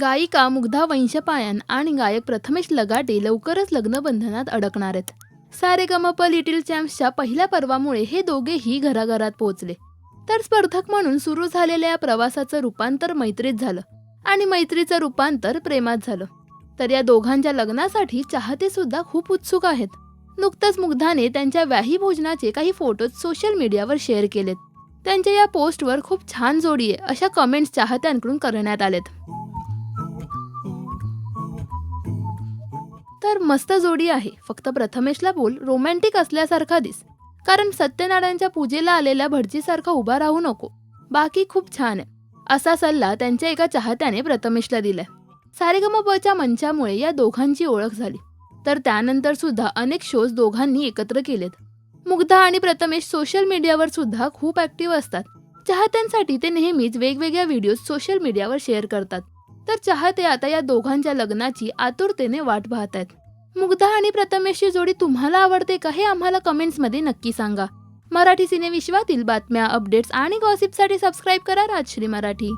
गायिका मुग्धा वंशपायन आणि गायक प्रथमेश लगाटे लवकरच लग्नबंधनात अडकणार आहेत. सारेगमप लिटिल चॅम्प्सच्या पहिल्या पर्वामुळे हे दोघेही घराघरात पोहोचले. तर स्पर्धक म्हणून सुरू झालेल्या या प्रवासाचं रूपांतर मैत्रीत झालं आणि मैत्रीचं रूपांतर प्रेमात झालं. तर या दोघांच्या लग्नासाठी चाहते सुद्धा खूप उत्सुक आहेत. नुकतंच मुग्धाने त्यांच्या व्याही भोजनाचे काही फोटोज सोशल मीडियावर शेअर केलेत. त्यांच्या या पोस्टवर खूप छान जोडी आहे अशा कमेंट्स चाहत्यांकडून करण्यात आलेत. तर मस्त जोडी आहे. फक्त प्रथमेशला बोल रोमॅन्टिक असल्यासारखा दिस. कारण सत्यनारायणच्या पूजेला आलेल्या भटजीसारखा उभा राहू नको. बाकी खूप छान आहे. असा सल्ला त्यांच्या एका चाहत्याने प्रथमेशला दिलाय. सारेगमपच्या मंचामुळे या दोघांची ओळख झाली. तर त्यानंतर सुद्धा अनेक शोज दोघांनी एकत्र केलेत. मुग्धा आणि प्रथमेश सोशल मीडियावर सुद्धा खूप ऍक्टिव्ह असतात. चाहत्यांसाठी ते नेहमीच वेगवेगळ्या व्हिडिओज सोशल मीडियावर शेअर करतात. तर चाहते आता या दोघांच्या लग्नाची आतुरतेने वाट पाहत आहेत मुग्धा आणि प्रथमेशची जोडी तुम्हाला आवडते का हे आम्हाला कमेंट्समध्ये नक्की सांगा. मराठी सिनेविश्वातील बातम्या अपडेट्स आणि गॉसिपसाठी सबस्क्राईब करा राजश्री मराठी.